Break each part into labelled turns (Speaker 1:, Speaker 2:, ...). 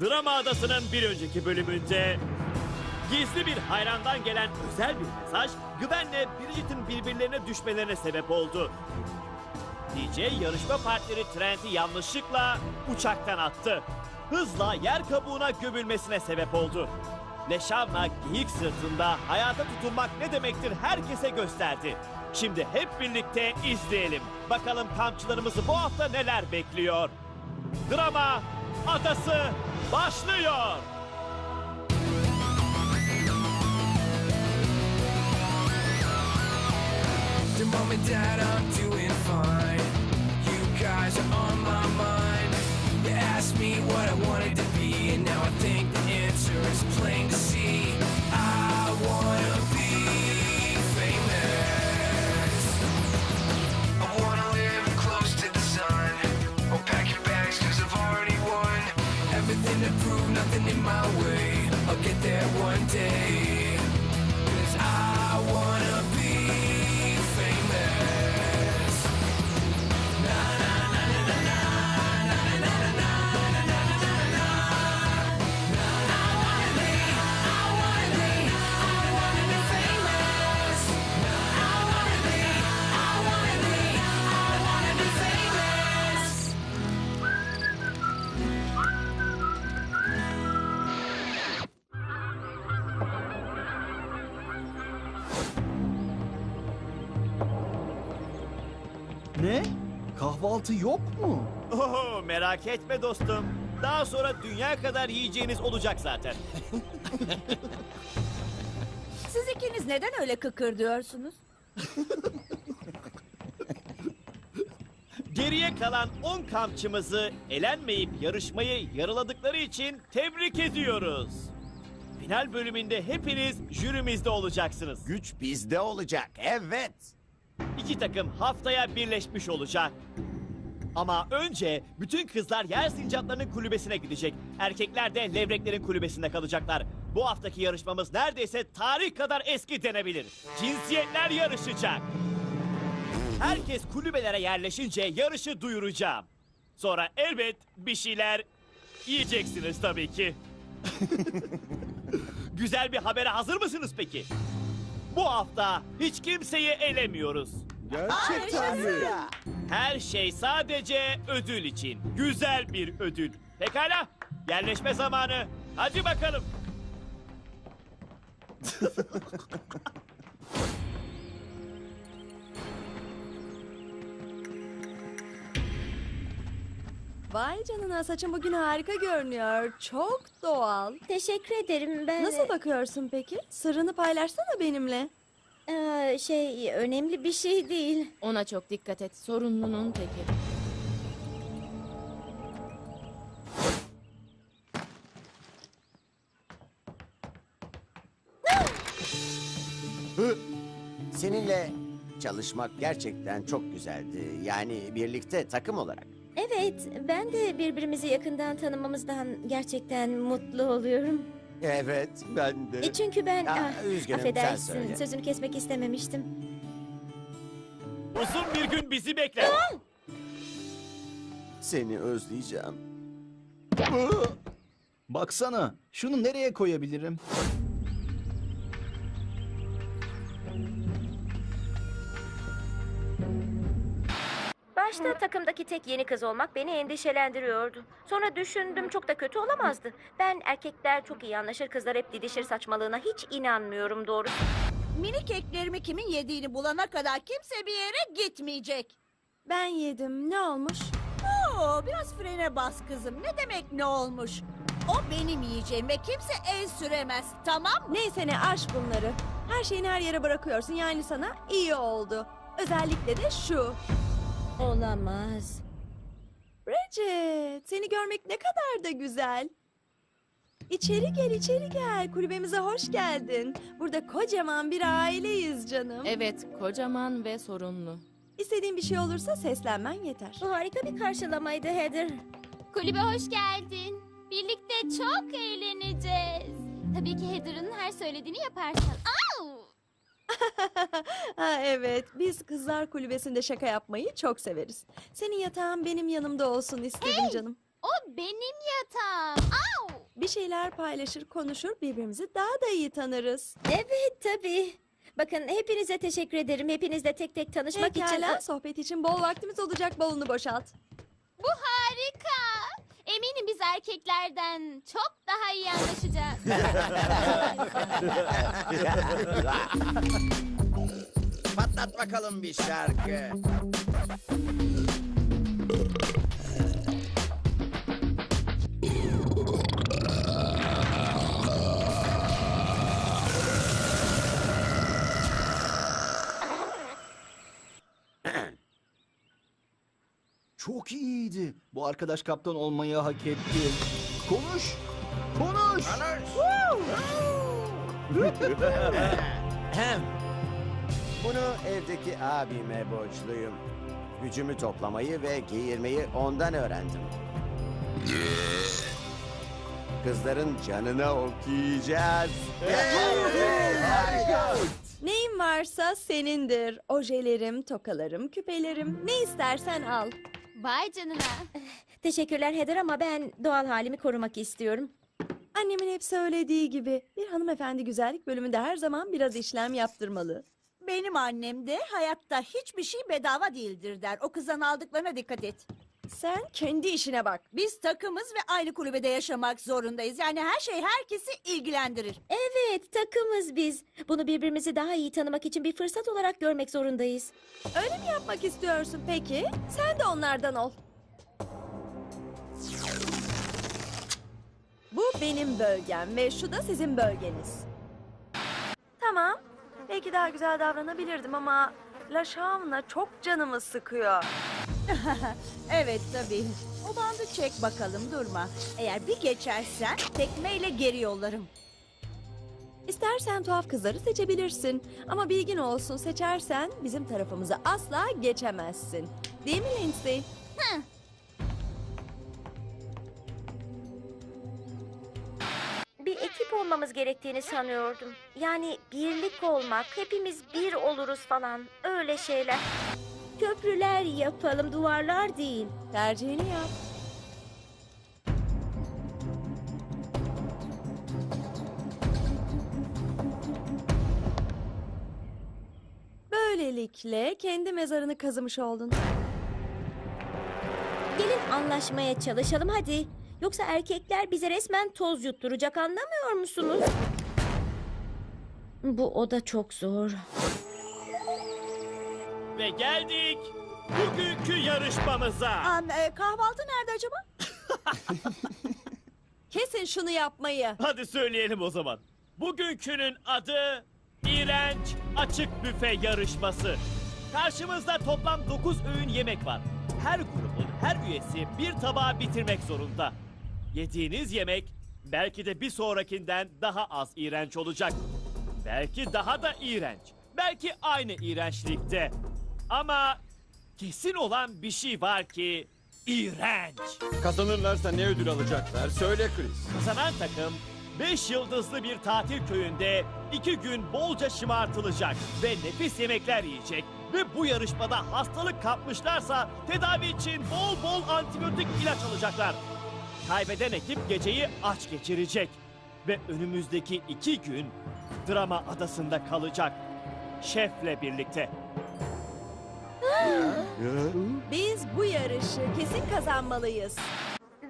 Speaker 1: Drama Adası'nın bir önceki bölümünde gizli bir hayrandan gelen özel bir mesaj Gwen'le Bridget'in birbirlerine düşmelerine sebep oldu. DJ yarışma partneri Trent'i yanlışlıkla uçaktan attı. Hızla yer kabuğuna gömülmesine sebep oldu. Leşavna geyik sırtında hayata tutunmak ne demektir herkese gösterdi. Şimdi hep birlikte izleyelim. Bakalım kampçılarımızı bu hafta neler bekliyor. Drama Adası başlıyor.
Speaker 2: Mom and dad, I'm doing fine. Nothing in my way. I'll get there one day.
Speaker 3: Kahvaltı yok mu?
Speaker 1: Oho merak etme dostum. Daha sonra dünya kadar yiyeceğiniz olacak zaten.
Speaker 4: Siz ikiniz neden öyle kıkırdıyorsunuz?
Speaker 1: Geriye kalan 10 kampçımızı elenmeyip yarışmayı yarıladıkları için tebrik ediyoruz. Final bölümünde hepiniz jürimizde olacaksınız.
Speaker 5: Güç bizde olacak. Evet.
Speaker 1: İki takım haftaya birleşmiş olacak. Ama önce bütün kızlar yer sincaplarının kulübesine gidecek. Erkekler de levreklerin kulübesinde kalacaklar. Bu haftaki yarışmamız neredeyse tarih kadar eski denebilir. Cinsiyetler yarışacak. Herkes kulübelere yerleşince yarışı duyuracağım. Sonra elbet bir şeyler yiyeceksiniz tabii ki. Güzel bir habere hazır mısınız peki? Bu hafta hiç kimseyi elemiyoruz.
Speaker 3: Gerçekten mi?
Speaker 1: Her şey sadece ödül için. Güzel bir ödül. Pekala, yerleşme zamanı. Hadi bakalım.
Speaker 6: Vay canına saçın bugün harika görünüyor. Çok doğal.
Speaker 7: Teşekkür ederim ben.
Speaker 6: Nasıl bakıyorsun peki? Sırrını paylaşsana benimle.
Speaker 7: Ee, şey önemli bir şey değil.
Speaker 8: Ona çok dikkat et. Sorunlunun teki.
Speaker 5: Seninle çalışmak gerçekten çok güzeldi. Yani birlikte takım olarak.
Speaker 7: Evet ben de birbirimizi yakından tanımamızdan gerçekten mutlu oluyorum.
Speaker 5: Evet, ben de.
Speaker 7: E çünkü ben
Speaker 5: Ya,
Speaker 7: ah,
Speaker 5: üzgünüm, sen
Speaker 7: affedersin
Speaker 5: söyle.
Speaker 7: sözünü kesmek istememiştim.
Speaker 1: Uzun bir gün bizi bekler.
Speaker 5: Seni özleyeceğim.
Speaker 3: Baksana, şunu nereye koyabilirim?
Speaker 7: Başta takımdaki tek yeni kız olmak beni endişelendiriyordu. Sonra düşündüm çok da kötü olamazdı. Ben erkekler çok iyi anlaşır kızlar hep didişir saçmalığına hiç inanmıyorum doğrusu.
Speaker 4: Minik eklerimi kimin yediğini bulana kadar kimse bir yere gitmeyecek.
Speaker 6: Ben yedim. Ne olmuş?
Speaker 4: Oo, biraz frene bas kızım. Ne demek ne olmuş? O benim yiyeceğim ve kimse el süremez. Tamam mı?
Speaker 6: Neyse ne aş bunları. Her şeyini her yere bırakıyorsun. Yani sana iyi oldu. Özellikle de şu.
Speaker 7: Olamaz.
Speaker 6: Bridget, seni görmek ne kadar da güzel. İçeri gel, içeri gel. Kulübemize hoş geldin. Burada kocaman bir aileyiz canım.
Speaker 8: Evet, kocaman ve sorunlu.
Speaker 6: İstediğin bir şey olursa seslenmen yeter.
Speaker 7: Bu harika bir karşılamaydı Heather.
Speaker 9: Kulübe hoş geldin. Birlikte çok eğleneceğiz. Tabii ki Heather'ın her söylediğini yaparsan. Au!
Speaker 6: ha evet, biz kızlar kulübesinde şaka yapmayı çok severiz. Senin yatağın benim yanımda olsun istedim canım.
Speaker 9: O benim yatağım. Au!
Speaker 6: Bir şeyler paylaşır, konuşur, birbirimizi daha da iyi tanırız.
Speaker 7: Evet tabii. Bakın hepinize teşekkür ederim. Hepinizle tek tek tanışmak için.
Speaker 6: Pekala, sohbet için bol vaktimiz olacak. Bavulunu boşalt.
Speaker 9: Bu harika. Eminim biz erkeklerden çok daha iyi anlaşacağız.
Speaker 5: Patlat bakalım bir şarkı.
Speaker 3: Çok iyiydi. Bu arkadaş kaptan olmayı hak etti. Konuş. Konuş.
Speaker 5: Bunu evdeki abime borçluyum. Gücümü toplamayı ve giyirmeyi ondan öğrendim. Kızların canına okuyacağız.
Speaker 6: Neyin varsa senindir. Ojelerim, tokalarım, küpelerim. Ne istersen al.
Speaker 9: Vay canına.
Speaker 7: Teşekkürler Heather ama ben doğal halimi korumak istiyorum.
Speaker 6: Annemin hep söylediği gibi bir hanımefendi güzellik bölümünde her zaman biraz işlem yaptırmalı.
Speaker 4: Benim annem de hayatta hiçbir şey bedava değildir der. O kızdan aldıklarına dikkat et.
Speaker 6: Sen kendi işine bak.
Speaker 4: Biz takımız ve aynı kulübede yaşamak zorundayız. Yani her şey herkesi ilgilendirir.
Speaker 7: Evet takımız biz. Bunu birbirimizi daha iyi tanımak için bir fırsat olarak görmek zorundayız.
Speaker 6: Öyle mi yapmak istiyorsun peki? Sen de onlardan ol. Bu benim bölgem ve şu da sizin bölgeniz. Tamam. Belki daha güzel davranabilirdim ama Laşam'la çok canımı sıkıyor.
Speaker 4: Evet tabii. O bandı çek bakalım durma. Eğer bir geçersen tekmeyle geri yollarım.
Speaker 6: İstersen tuhaf kızları seçebilirsin. Ama bilgin olsun seçersen bizim tarafımıza asla geçemezsin. Değil mi Lindsay?
Speaker 7: Bir ekip olmamız gerektiğini sanıyordum. Yani birlik olmak, hepimiz bir oluruz falan. Öyle şeyler. Köprüler yapalım, duvarlar değil.
Speaker 6: Tercihini yap. Böylelikle kendi mezarını kazımış oldun.
Speaker 7: Gelin anlaşmaya çalışalım hadi. Yoksa erkekler bize resmen toz yutturacak anlamıyor musunuz? Bu oda çok zor.
Speaker 1: Ve geldik bugünkü yarışmamıza.
Speaker 4: Am, e, kahvaltı nerede acaba?
Speaker 6: Kesin şunu yapmayı.
Speaker 1: Hadi söyleyelim o zaman. Bugünkünün adı İğrenç Açık Büfe Yarışması. Karşımızda toplam 9 öğün yemek var. Her grubun her üyesi bir tabağı bitirmek zorunda. Yediğiniz yemek belki de bir sonrakinden daha az iğrenç olacak. Belki daha da iğrenç. Belki aynı iğrençlikte. Ama kesin olan bir şey var ki iğrenç.
Speaker 10: Kazanırlarsa ne ödül alacaklar? Söyle Chris.
Speaker 1: Kazanan takım 5 yıldızlı bir tatil köyünde 2 gün bolca şımartılacak ve nefis yemekler yiyecek. Ve bu yarışmada hastalık kapmışlarsa tedavi için bol bol antibiyotik ilaç alacaklar. Kaybeden ekip geceyi aç geçirecek. Ve önümüzdeki 2 gün drama adasında kalacak. Şefle birlikte.
Speaker 6: Biz bu yarışı kesin kazanmalıyız.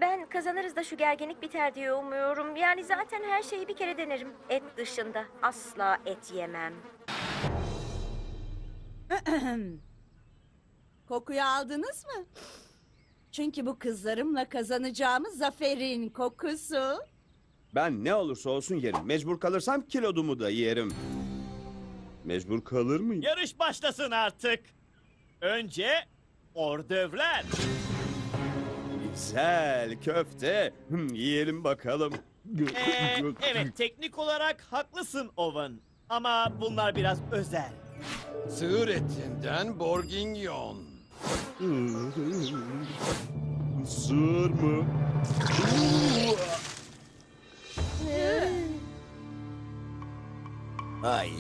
Speaker 7: Ben kazanırız da şu gerginlik biter diye umuyorum. Yani zaten her şeyi bir kere denerim. Et dışında asla et yemem.
Speaker 4: Kokuyu aldınız mı? Çünkü bu kızlarımla kazanacağımız zaferin kokusu.
Speaker 10: Ben ne olursa olsun yerim. Mecbur kalırsam kilodumu da yerim. Mecbur kalır mıyım?
Speaker 1: Yarış başlasın artık. Önce ordövler.
Speaker 10: Güzel köfte. Hmm, yiyelim bakalım.
Speaker 1: Ee, evet teknik olarak haklısın Owen. Ama bunlar biraz özel.
Speaker 11: Sığır etinden borginyon.
Speaker 10: Sığır mı?
Speaker 5: Ay,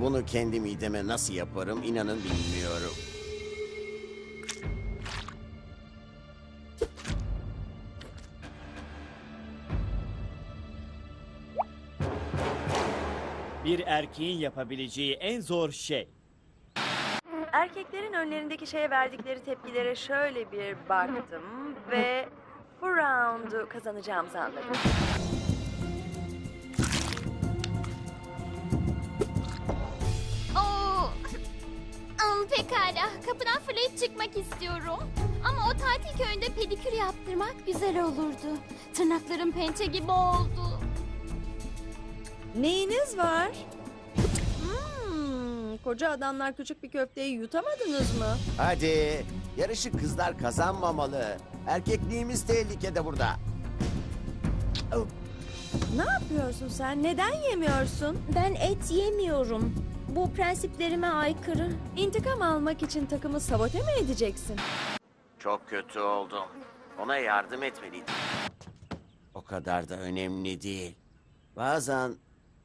Speaker 5: bunu kendi mideme nasıl yaparım inanın bilmiyorum.
Speaker 1: Bir erkeğin yapabileceği en zor şey.
Speaker 6: Erkeklerin önlerindeki şeye verdikleri tepkilere şöyle bir baktım ve bu roundu kazanacağımızı anladım.
Speaker 9: Oo. Am, pekala. Kapıdan fırlayıp çıkmak istiyorum. Ama o tatil köyünde pedikür yaptırmak güzel olurdu. Tırnaklarım pençe gibi oldu.
Speaker 6: Neyiniz var? Koca adamlar küçük bir köfteyi yutamadınız mı?
Speaker 5: Hadi. Yarışı kızlar kazanmamalı. Erkekliğimiz tehlikede burada.
Speaker 6: Ne yapıyorsun sen? Neden yemiyorsun?
Speaker 7: Ben et yemiyorum. Bu prensiplerime aykırı.
Speaker 6: İntikam almak için takımı sabote mi edeceksin?
Speaker 5: Çok kötü oldum. Ona yardım etmeliydim. O kadar da önemli değil. Bazen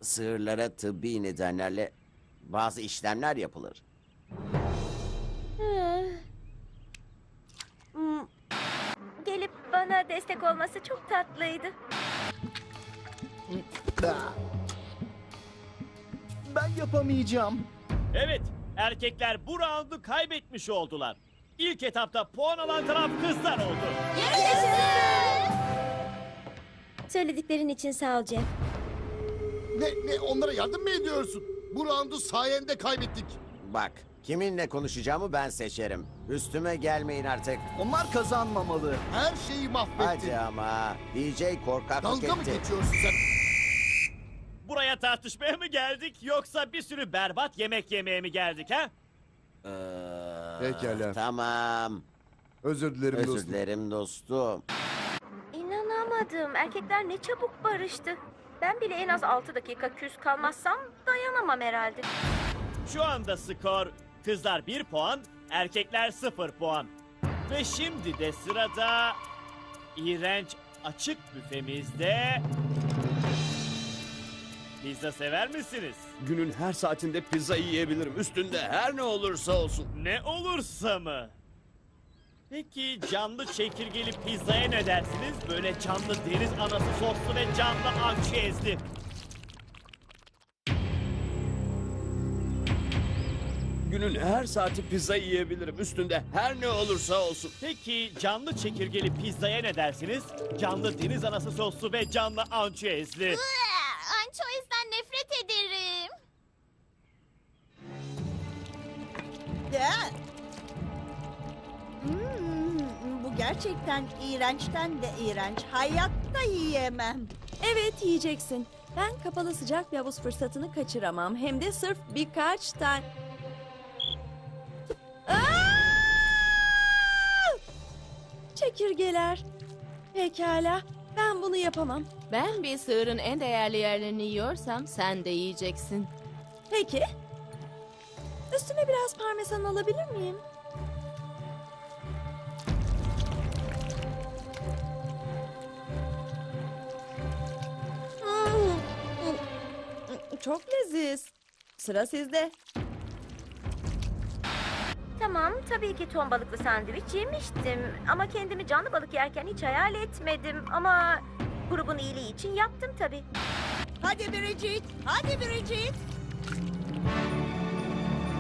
Speaker 5: sığırlara tıbbi nedenlerle bazı işlemler yapılır.
Speaker 7: Hmm. Gelip bana destek olması çok tatlıydı.
Speaker 3: Ben yapamayacağım.
Speaker 1: Evet, erkekler bu roundu kaybetmiş oldular. İlk etapta puan alan taraf kızlar oldu.
Speaker 7: Söylediklerin için sağ ol Jeff.
Speaker 12: Ne, ne onlara yardım mı ediyorsun? Bu roundu sayende kaybettik.
Speaker 5: Bak, kiminle konuşacağımı ben seçerim. Üstüme gelmeyin artık.
Speaker 3: Onlar kazanmamalı.
Speaker 12: Her şeyi mahvettin.
Speaker 5: Hadi ama. DJ korkaklık
Speaker 12: Dalga mı
Speaker 5: etti.
Speaker 12: geçiyorsun sen?
Speaker 1: Buraya tartışmaya mı geldik yoksa bir sürü berbat yemek yemeye mi geldik ha?
Speaker 5: Ee,
Speaker 12: Pekala.
Speaker 5: Tamam.
Speaker 12: Özür dilerim
Speaker 5: Özür
Speaker 12: dostum.
Speaker 5: dilerim dostum.
Speaker 7: İnanamadım. Erkekler ne çabuk barıştı. Ben bile en az 6 dakika küs kalmazsam dayanamam herhalde.
Speaker 1: Şu anda skor kızlar 1 puan, erkekler 0 puan. Ve şimdi de sırada iğrenç açık büfemizde Pizza sever misiniz?
Speaker 10: Günün her saatinde pizza yiyebilirim. Üstünde her ne olursa olsun.
Speaker 1: Ne olursa mı? Peki canlı çekirgeli pizzaya ne dersiniz? Böyle canlı deniz anası soslu ve canlı ançiyezli.
Speaker 10: Günün her saati pizza yiyebilirim. Üstünde her ne olursa olsun.
Speaker 1: Peki canlı çekirgeli pizzaya ne dersiniz? Canlı deniz anası soslu ve canlı ançiyezli.
Speaker 9: Ançoez'den nefret ederim.
Speaker 4: Ya. Gerçekten iğrençten de iğrenç. Hayatta yiyemem.
Speaker 6: Evet yiyeceksin. Ben kapalı sıcak bir havuz fırsatını kaçıramam. Hem de sırf birkaç tane... Aa! Çekirgeler. Pekala. Ben bunu yapamam.
Speaker 8: Ben bir sığırın en değerli yerlerini yiyorsam sen de yiyeceksin.
Speaker 6: Peki. Üstüme biraz parmesan alabilir miyim? Çok leziz. Sıra sizde.
Speaker 7: Tamam, tabii ki ton balıklı sandviç yemiştim. Ama kendimi canlı balık yerken hiç hayal etmedim. Ama grubun iyiliği için yaptım tabii.
Speaker 4: Hadi Bridget, hadi Bridget.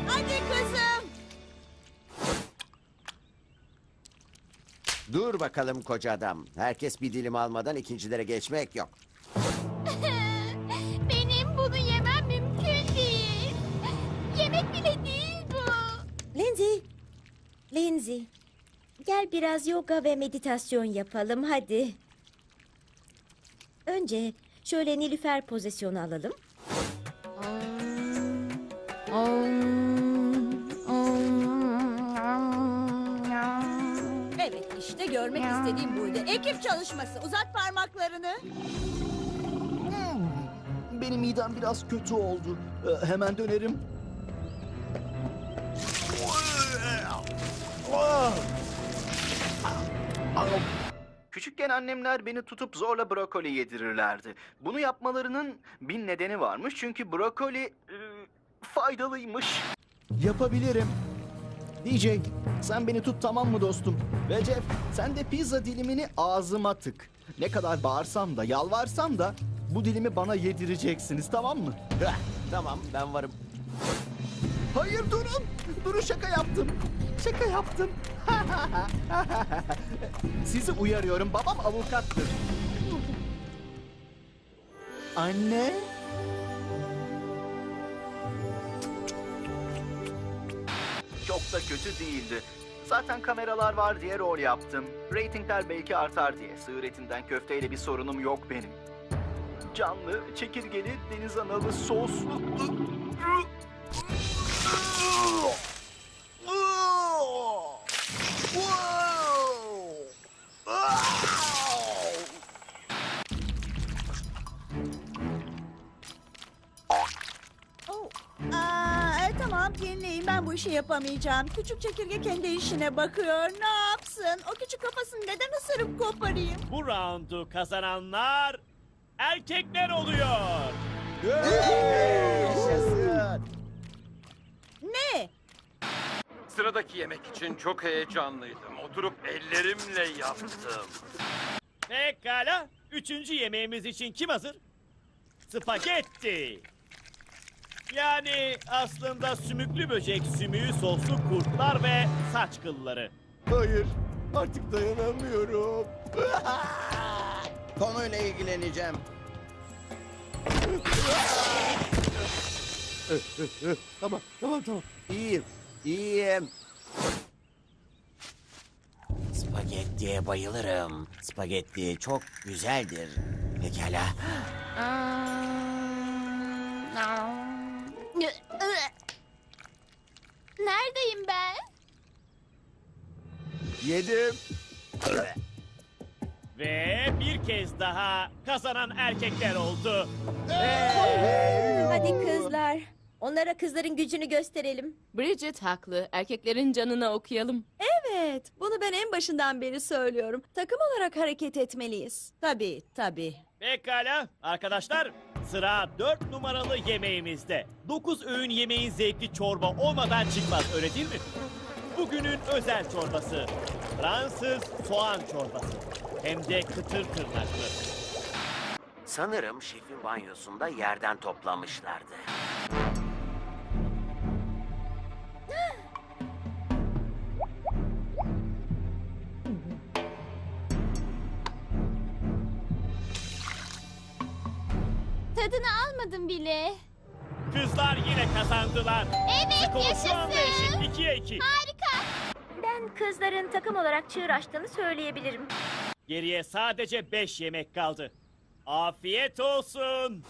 Speaker 4: Hadi kızım.
Speaker 5: Dur bakalım koca adam. Herkes bir dilim almadan ikincilere geçmek yok.
Speaker 7: Lindsay. Gel biraz yoga ve meditasyon yapalım hadi. Önce şöyle nilüfer pozisyonu alalım.
Speaker 4: Evet işte görmek istediğim buydu. Ekip çalışması. Uzat parmaklarını.
Speaker 3: Hmm, Benim midem biraz kötü oldu. Ee, hemen dönerim. Küçükken annemler beni tutup zorla brokoli yedirirlerdi. Bunu yapmalarının bir nedeni varmış çünkü brokoli e, faydalıymış. Yapabilirim. DJ, sen beni tut tamam mı dostum? Jeff, sen de pizza dilimini ağzıma tık. Ne kadar bağırsam da, yalvarsam da Bu dilimi bana yedireceksiniz tamam mı?
Speaker 5: Heh, tamam ben varım.
Speaker 3: Hayır durun. Durun şaka yaptım. Şaka yaptım. Sizi uyarıyorum. Babam avukattır. Anne. Çok da kötü değildi. Zaten kameralar var diye rol yaptım. Ratingler belki artar diye. Sığır etinden köfteyle bir sorunum yok benim. Canlı, çekirgeli, deniz analı, soslu...
Speaker 4: yapamayacağım. Küçük çekirge kendi işine bakıyor. Ne yapsın? O küçük kafasını neden ısırıp koparayım?
Speaker 1: Bu roundu kazananlar erkekler oluyor.
Speaker 4: Ne?
Speaker 11: Sıradaki yemek için çok heyecanlıydım. Oturup ellerimle yaptım.
Speaker 1: Pekala. Üçüncü yemeğimiz için kim hazır? Spagetti. Yani aslında sümüklü böcek sümüğü soslu kurtlar ve saç kılları.
Speaker 10: Hayır. Artık dayanamıyorum.
Speaker 5: Konuyla ilgileneceğim.
Speaker 10: Tamam, tamam, tamam.
Speaker 5: İyiyim. İyiyim. Spagettiye bayılırım. Spagetti çok güzeldir. Pekala.
Speaker 9: Neredeyim ben?
Speaker 10: Yedim.
Speaker 1: Ve bir kez daha kazanan erkekler oldu.
Speaker 7: Hadi kızlar. Onlara kızların gücünü gösterelim.
Speaker 8: Bridget haklı. Erkeklerin canına okuyalım.
Speaker 6: Evet, bunu ben en başından beri söylüyorum. Takım olarak hareket etmeliyiz.
Speaker 4: Tabii tabii.
Speaker 1: Pekala arkadaşlar sıra 4 numaralı yemeğimizde. 9 öğün yemeğin zevkli çorba olmadan çıkmaz öyle değil mi? Bugünün özel çorbası. Fransız soğan çorbası. Hem de kıtır tırnaklı.
Speaker 5: Sanırım şefin banyosunda yerden toplamışlardı.
Speaker 9: Tadını almadım bile.
Speaker 1: Kızlar yine kazandılar.
Speaker 9: Evet
Speaker 1: Skor şu anda
Speaker 9: yaşasın.
Speaker 1: eşit 2'ye 2.
Speaker 9: Harika.
Speaker 7: Ben kızların takım olarak çığır açtığını söyleyebilirim.
Speaker 1: Geriye sadece 5 yemek kaldı. Afiyet olsun.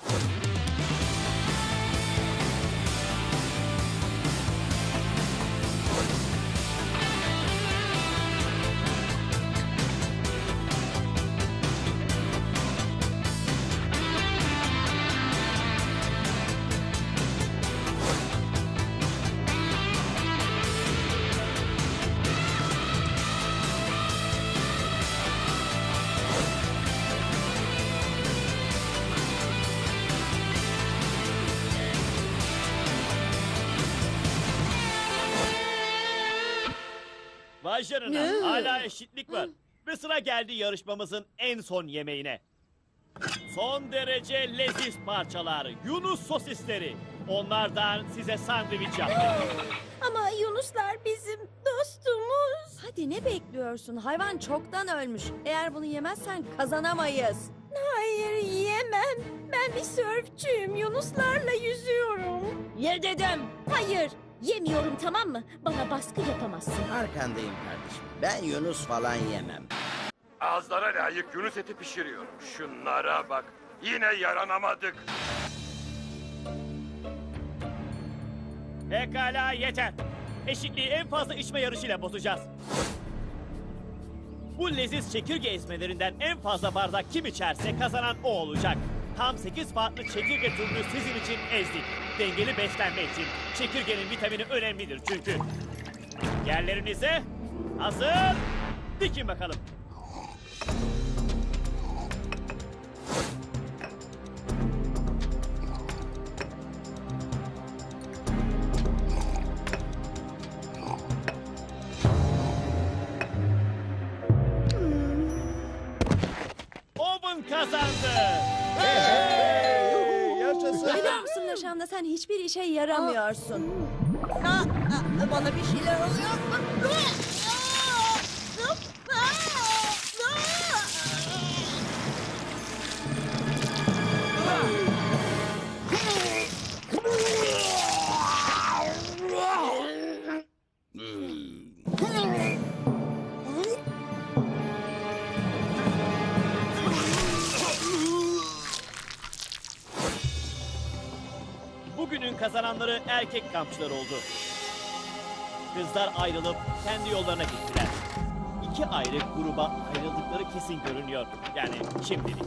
Speaker 1: Vay canına hala eşitlik var. Ve sıra geldi yarışmamızın en son yemeğine. Son derece leziz parçalar, Yunus sosisleri. Onlardan size sandviç yaptık.
Speaker 6: Ama Yunuslar bizim dostumuz. Hadi ne bekliyorsun? Hayvan çoktan ölmüş. Eğer bunu yemezsen kazanamayız. Hayır yemem. Ben bir sörfçüyüm. Yunuslarla yüzüyorum. Ye dedim.
Speaker 7: Hayır, yemiyorum tamam mı? Bana baskı yapamazsın.
Speaker 5: Arkandayım kardeşim. Ben Yunus falan yemem.
Speaker 11: Ağızlara layık Yunus eti pişiriyorum. Şunlara bak. Yine yaranamadık.
Speaker 1: Pekala yeter. Eşitliği en fazla içme yarışıyla bozacağız. Bu leziz çekirge ezmelerinden en fazla bardak kim içerse kazanan o olacak. Tam 8 farklı çekirge türünü sizin için ezdik. Dengeli beslenme için. Çekirgenin vitamini önemlidir çünkü. Yerlerinize hazır. Dikin bakalım.
Speaker 6: Aslında sen hiçbir işe yaramıyorsun.
Speaker 4: Aa, aa, bana bir şeyler oluyor.
Speaker 1: Erkek kampçılar oldu. Kızlar ayrılıp kendi yollarına gittiler. İki ayrı gruba ayrıldıkları kesin görünüyor. Yani şimdilik.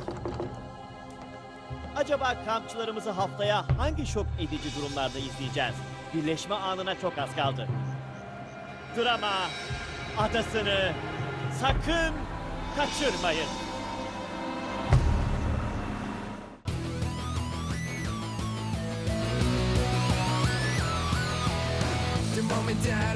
Speaker 1: Acaba kampçılarımızı haftaya hangi şok edici durumlarda izleyeceğiz? Birleşme anına çok az kaldı. Drama adasını sakın kaçırmayın.
Speaker 2: Dad